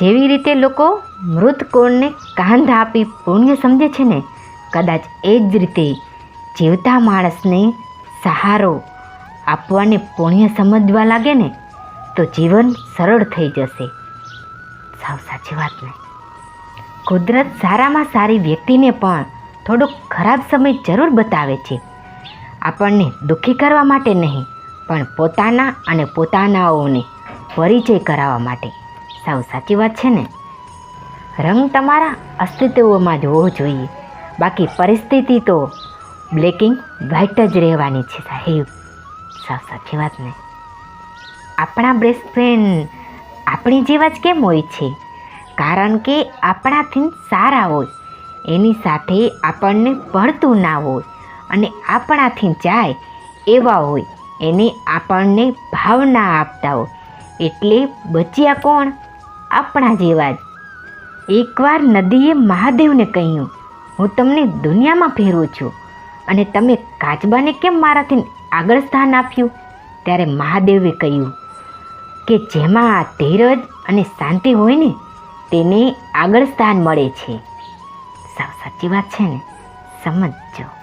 જેવી રીતે લોકો મૃત કોણને કાંધ આપી પુણ્ય સમજે છે ને, કદાચ એ જ રીતે જીવતા માણસને સહારો આપવાને પુણ્ય સમજવા લાગે ને, તો જીવન સરળ થઈ જશે. સાવ સાચી વાત ને. કુદરત સારામાં સારી વ્યક્તિને પણ થોડોક ખરાબ સમય જરૂર બતાવે છે. આપણને દુઃખી કરવા માટે નહીં, પણ પોતાના અને પોતાનાઓને પરિચય કરાવવા માટે. સાવ સાચી વાત છે ને. રંગ તમારા અસ્તિત્વમાં જ હોવો જોઈએ. બાકી પરિસ્થિતિ તો બ્લેકિંગ વ્હાઇટ જ રહેવાની છે સાહેબ. સાવ સાચી વાત ને. આપણા બેસ્ટ ફ્રેન્ડ આપણી જેવા જ કેમ હોય છે? કારણ કે આપણાથી સારા હોય. એની સાથે આપણને ભળતું ના હોય અને આપણાથી જાય એવા હોય. એને આપણને ભાવના આપતા હોય. એટલે બચ્યા કોણ? આપણા જેવા જ. એકવાર નદીએ મહાદેવને કહ્યું, હું તમને દુનિયામાં ફેરવું છું અને તમે કાચબાને કેમ મારાથી આગળ સ્થાન આપ્યું? ત્યારે મહાદેવે કહ્યું, કે જેમાં ધીરજ અને શાંતિ હોય ને, તેને આગળ સ્થાન મળે છે. સાવ સાચી વાત છે ને? સમજજો.